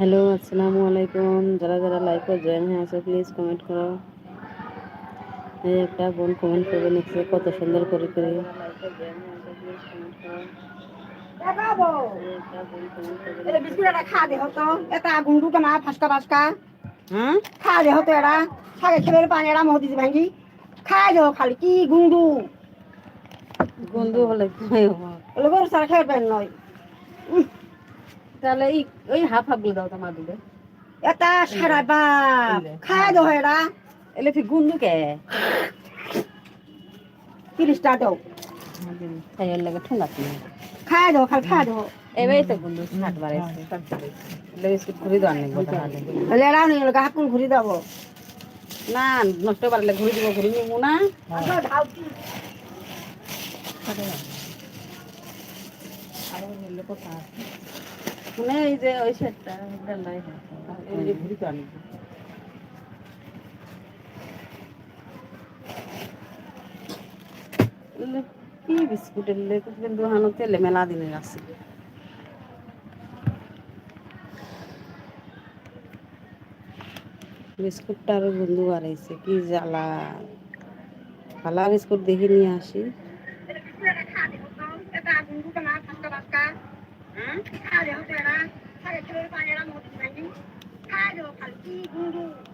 Hello আসসালামু আলাইকুম। যারা যারা লাইক করে জয়েন হয়ে আছে প্লিজ কমেন্ট করো। এই একটা বোন কমেন্ট করবে লিখছে কত সুন্দর করে করে। খালি কি গুন্ডু হলে নয়। তাহলে এই ওই হাফ হাফগুলো দাও তোমার দুধে এটা সারা বাপ। খাই দেহ এরা। এলে ফি গুন্দু কে তিরিশটা দেও। তাই এর লাগে ঠুঙ্গা তুমি খাই দেহ খালি খাই দেহ এবারে তো গুন্দু ষাট বার এসে বিস্কুট ঘুরি দাও অনেক নিয়ে গেলো হাপুন ঘুরি দেবো। না নষ্ট পারলে ঘুরি দিব ঘুরি নিবো না। মানে এই যে ওই সেটটা কি বিস্কুট এলে কিন্তু হানো তেলে মেলা দিনের আছে। বিস্কুটটা আরও বন্ধু বাড়াইছে কি জ্বালা। ফালা বিস্কুট দেখে নিয়ে আসি। 他两点 áo đẹp không, trời ơi! 咕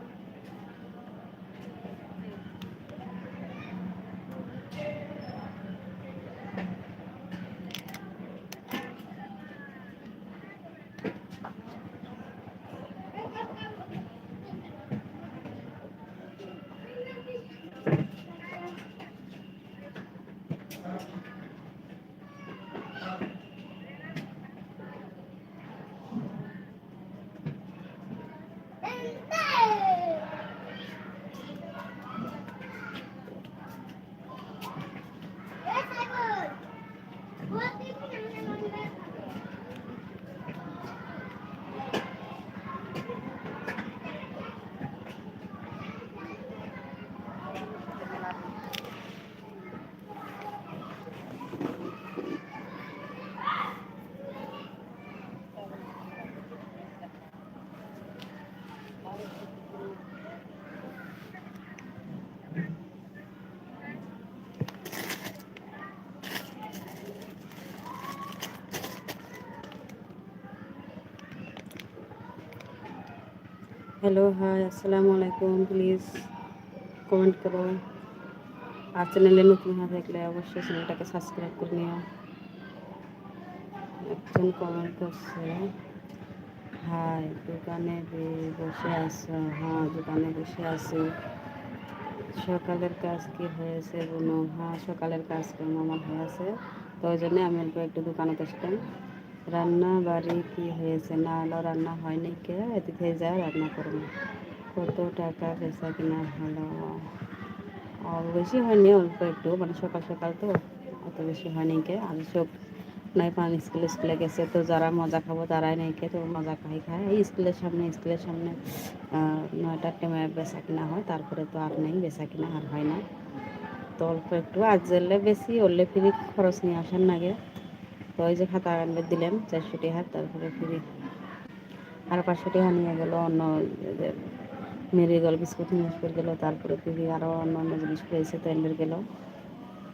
hello hi আসসালামু আলাইকুম প্লিজ কমেন্ট করো আর চ্যানেলে নতুন হয়ে থাকলে অবশ্যই চ্যানেলটাকে সাবস্ক্রাইব করে নিও একজন কমেন্ট করছে হাই দোকানে বসে আছো হ্যাঁ দোকানে বসে আছি সকালের কাজ কি হয়েছে বোনো হ্যাঁ সকালের কাজ কাম আমার হয়েছে তো ওই জন্য আমি অল্প একটু দোকানে আসলাম রান্না বাড়ি কি হয়েছে? না হলো রান্না হয়নি কে? এদিকে যা রান্না করব। কত টাকা পেশা কিনা হলো বেশি হয়নি, অল্প একটু। মানে সকাল সকাল তো, অত বেশি হয়নি কে? আর সব নাই পান, স্কুলে স্কুলে গেছে তো যারা মজা খাব তারাই নাই কে? তো মজা খাই খায় এই স্কুলের সামনে স্কুলের সামনে নয়টার টাইমে বেচা কিনা হয়। তারপরে তো আর নেই, বেচা কিনা আর হয় না। তো অল্প একটু। আজ জেলে বেশি ওরলে ফ্রি খরচ নিয়ে আসার নাগে তো ওই যে খাতা আনবে দিলেন চারশো টাকা তারপরে ফ্রি। আর পাঁচশো টাকা নিয়ে গেল, অন্য যে মেরিগল বিস্কুট নিয়ে করে গেলো, তারপরে ফ্রি আরও অন্য অন্য জিনিস পেয়েছে তো এনে গেল।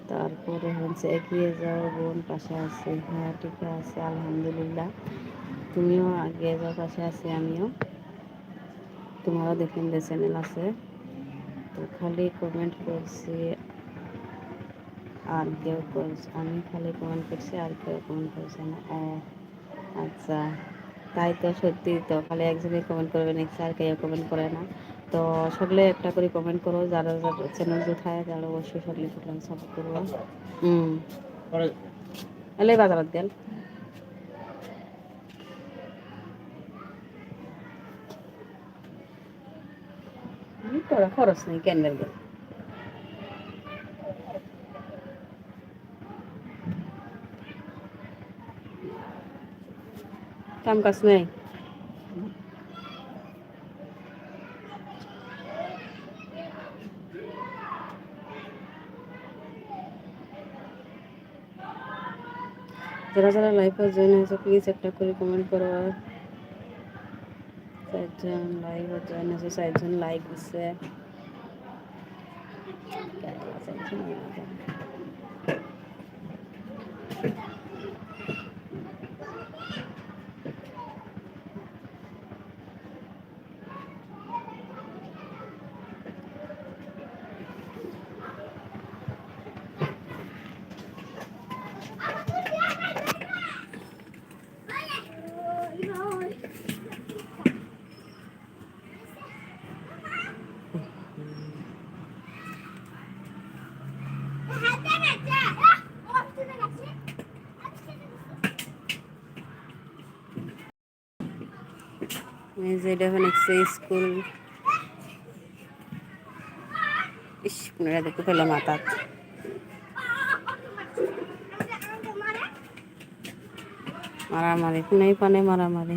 তারপরে হচ্ছে এগিয়ে যাও বোন, পাশে আছে। হ্যাঁ ঠিক আছে, আলহামদুলিল্লাহ। তুমিও এগিয়ে যাও, পাশে আছি আমিও। তোমারও দেখেন যে চ্যানেল আছে। তো খালি কমেন্ট করছি আর কেউ করছে আমি খালি কমেন্ট করছি আর কেউ কমেন্ট করছে না। ও আচ্ছা তাই তো সত্যি তো খালি একজনই কমেন্ট করবে নেক্সট আর কেউ কমেন্ট করে না। তো সকলে একটা করে কমেন্ট করো যারা যারা চ্যানেল কোথায় তারা অবশ্যই সকলে করলাম সাপোর্ট করব। হুম এলে বাজারত গেল। খরচ নেই ক্যান্ডেল গেল কাম কাজ নেই। যারা যারা লাইভে জয়েন হয়েছে প্লিজ একটা করে কমেন্ট করো। চারজন লাইভে জয়েন হয়েছে, চারজন লাইক দিচ্ছে এই যে এটা এখন একটা স্কুল ইস পুনরা দেখতে পেলাম মাতাত মারামারি পুনেই পানে মারামারি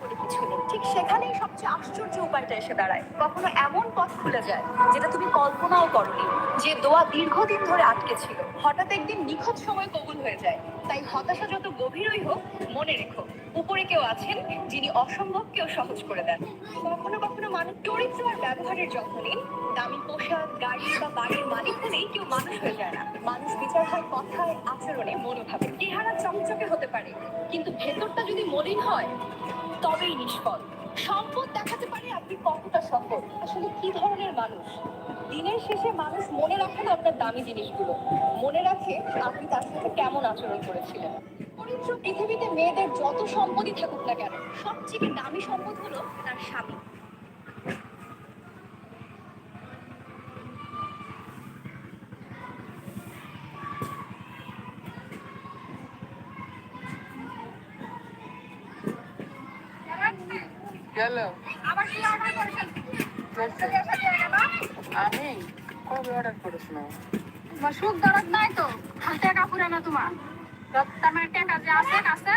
করে কিছু নেই ঠিক সেখানেই সবচেয়ে আশ্চর্য উপায়টা এসে দাঁড়ায়। কখনো এমন পথ খুলে যায় যেটা তুমি কল্পনাও করনি, যে দোয়া দীর্ঘদিন ধরে আটকে ছিল। হঠাৎ একদিন নিখুঁত সময় কবুল হয়ে যায়। তাই হতাশা যত গভীরই হোক, মনে রেখো, উপরে কেউ আছেন যিনি অসম্ভবকেও সহজ করে দেন। কখনো কখনো মানুষ চরিত্র আর ব্যবহারের যত্ন নিন। দামি পোশাক, গাড়ি বা বাড়ির মালিক হলেই কেউ মানুষ হয়ে যায় না। মানুষ বিচার হয় কথায়, আচরণে, মনোভাবে। চেহারা চকচকে হতে পারে, কিন্তু ভেতরটা যদি মলিন হয়, তবেই নিষ্ফল। সম্পদ দেখাতে পারে আপনি কতটা সফল? আসলে কি ধরনের মানুষ? দিনের শেষে মানুষ মনে রাখে না আপনার দামি জিনিসগুলো। মনে রাখে আপনি তার সাথে কেমন আচরণ করেছিলেন। চরিত্র পৃথিবীতে মেয়েদের যত সম্পদই থাকুক না কেন, সবচেয়ে দামি সম্পদ হলো তার স্বামী। গেল? আবার কি অর্ডার করেছেন? আমি কবে অর্ডার করেছিলাম তোমার সুখ দরদ নাই তো? টাকা পুরে না তোমার? তার মানে টাকা যে আছে কাছে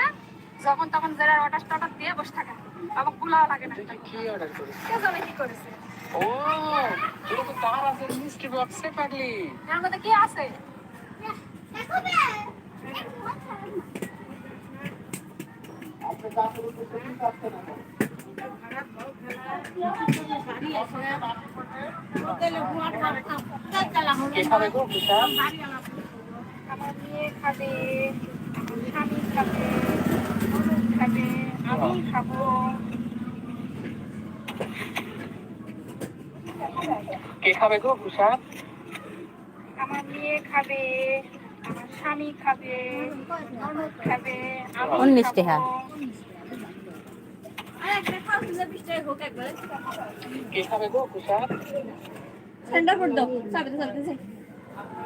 যখন তখন যারা অর্ডার টর্ডার দিয়ে বসে থাকে আমাকে বুলাও লাগে না। কি অর্ডার করেছিস কে জানে কি করেছে? ও এটা তো তার আছে মিষ্টি বক্সে পাগলি এর মধ্যে কি আছে? আমার মেয়ে খাবে স্বামী খাবে খাবে আমি খাব কে খাবে গো বিশাল আমার মেয়ে খাবে আমার স্বামী খাবে খাবে আমি খাব। টাকা। কে খাবে গো বিশাল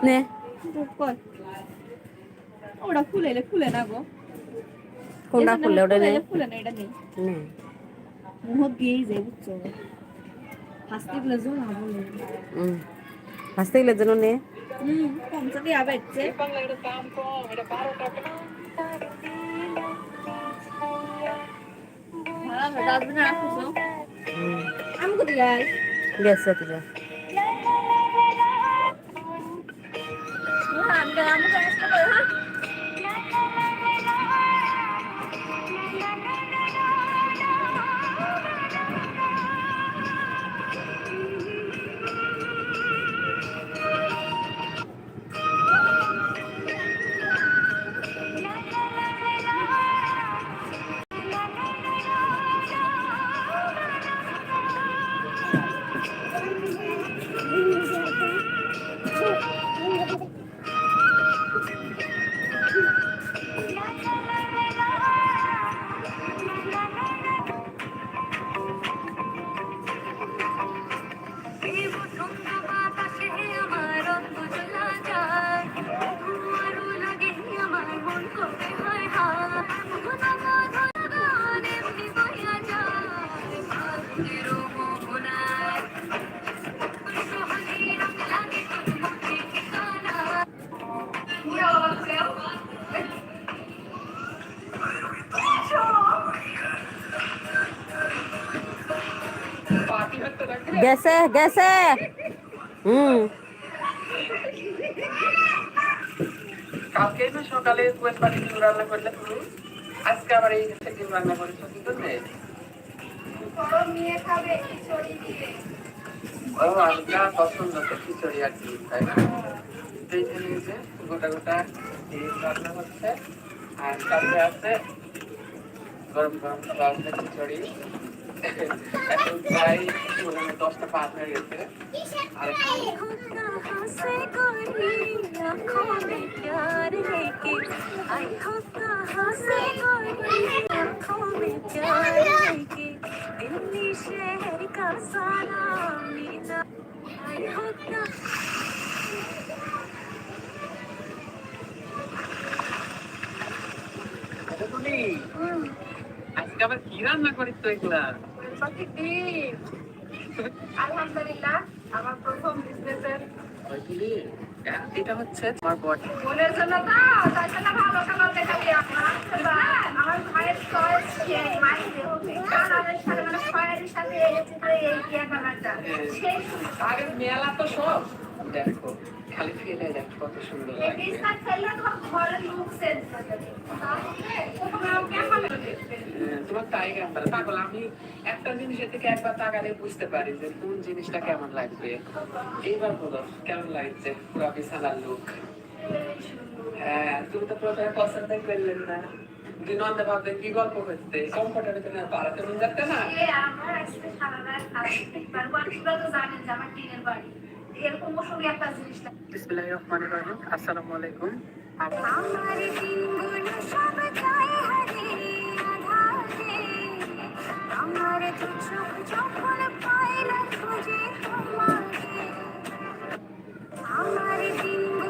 নে ওটা খুলে এলে খুলে না গো কোনটা খুললে ওটা নে খুলে না এটা নেই নে মুহ দিয়েই যায় বুঝছ হাসতে গুলো জো না বলে হুম হাসতে গেলে যেন নে হুম কমসে দিয়ে আবার হচ্ছে এই বাংলা এটার দাম কম এটা বারো টাকা আমি কোথায় যাই গেছে তুই গেছে গেছে। হুম। কালকে সকালে রান্না করলে তুমি? আজকে আবার এই ডিম রান্না করেছ, কি করবে ও পছন্দ খিচুড়ি আর কি গোটা গোটা রান্না আর আছে গরম গরম খিচুড়ি। প্রায় দশটা পাঁচ হয়ে গেছে আর এটা তুমি আজকে আবার কি রান্না করিস তো এগুলা ডিম আলহামদুলিল্লাহ আমার প্রথম বিজনেসের এটা হচ্ছে তোমার বডি বোনের জন্য তো তার জন্য ভালো খাবার দেখাবি আমার। ভাইয়ের চয়েস মাইন্ডে কারণ সাথে মানে সেই মেলা তো সব। দেখো খালি ফেলে দেখো কত সুন্দর ঘরের লুক সেন্স আমাকে আমার তাই পাগল আমি একটা জিনিসের থেকে একবার তাকালে বুঝতে পারি যে কোন জিনিসটা কেমন লাগবে। এইবার বলো কেমন লাগছে? পুরো বিছানার লুক হ্যাঁ তুমি তো প্রথমে পছন্দই করলেন না। কি গল্প করতে পাড়াতে মন যাচ্ছে না? এ আমার আসলে সারা রাত কাজ করতে পারব আর তোমরা তো জানেন যে আমার টিনের বাড়ি। এরকম মৌসুমি একটা জিনিস বিসমিল্লাহির রহমানির রহিম। আসসালামু আলাইকুম। আমার সব আমার চোখ যখন না খুঁজে তোমাকে আমার দিনগুলো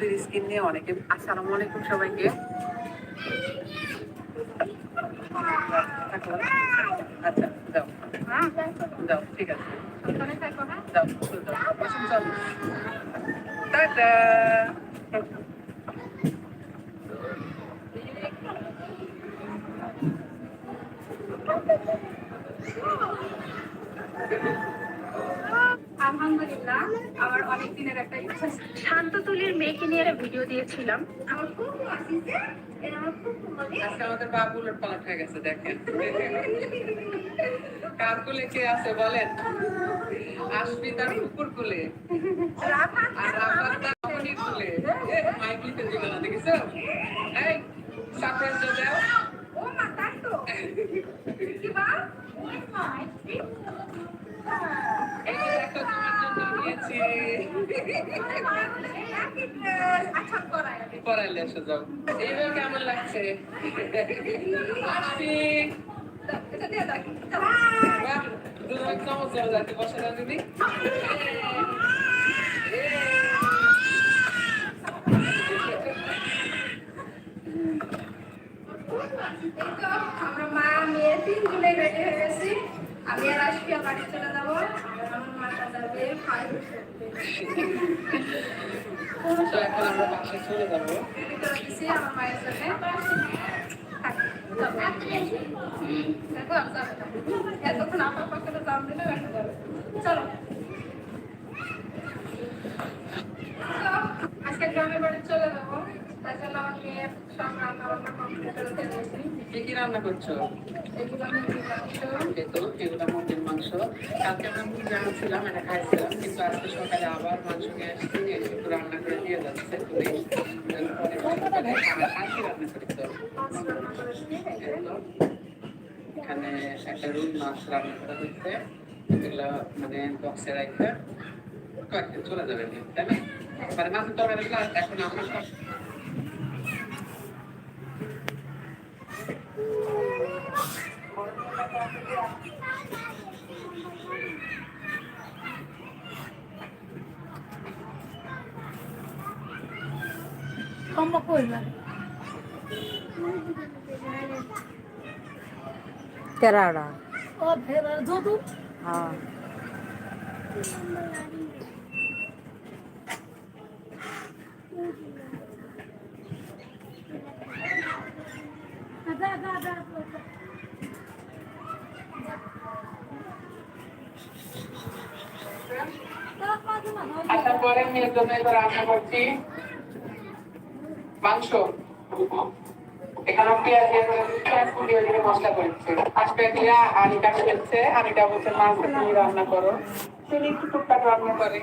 চুলের স্কিন নিয়ে অনেকে আসসালামু আলাইকুম সবাইকে। আচ্ছা আলহামদুলিল্লাহ আমার অনেক দিনের একটা মেয়েকে নিয়ে একটা ভিডিও দিয়েছিলাম। আমার খুব আজকে আমাদের বাবু উলট পালট হয়ে গেছে দেখেন। কার কুলে কে আছে বলেন? আসবি তার কুকুর কুলে। আর রাফাত তার অমনির কুলে। মাইক লিখে দিল না দেখেছ এই সারপ্রাইজ দাও ও মা তাই তো। কি বা পড়াইলে এসে যাও এইবার কেমন লাগছে? আসি। এটা দিয়ে দেখ বাহ, দুজন চামচ যাবে বসে দাও দিদি। আমরা মা, মেয়ে তিনজনে রেডি হয়ে গেছি। আমি আর আশফিয়া বাড়ি চলে যাব আমার মাটা যাবে তো এখন আমরা বাসায় চলে যাব। আমার মায়ের। এতক্ষণ আপনার পক্ষে তো দাম দিলে এখন যাবে। চলো। আজকে গ্রামের বাড়ি চলে যাব। কি কি রান্না করছ? এগুলো আমি তো এগুলো মুরগির মাংস। কালকে আমরা মুরগি আনছিলাম এটা খাইছিলাম কিন্তু আজকে সকালে আবার মাংস নিয়ে আসছি একটু রান্না করে দিয়ে যাচ্ছে তুমি রান্না করেছ? রান্না করেছি। এখানে একটা রুই মাছ রান্না করা হচ্ছে। এগুলো মানে বক্সে রাখতে কয়েকদিন চলে যাবে তাই না? মানে মাছের তরকারিগুলো এখন আমরা কম্বা করবেন কেরাড়া ও ফেরা যদু হ্যাঁ। যা যা আসার পরে মেয়ের জন্য এবার রান্না করছি। মাংস এখানে পেঁয়াজ পেঁয়াজ কুড়িয়ে দিয়ে মশলা করেছে। আজ পেঁয়াজিয়া আনিটা খেলছে আনিটা বলছে মাছ তুমি রান্না করো। সে একটু টুকটাক রান্না করে।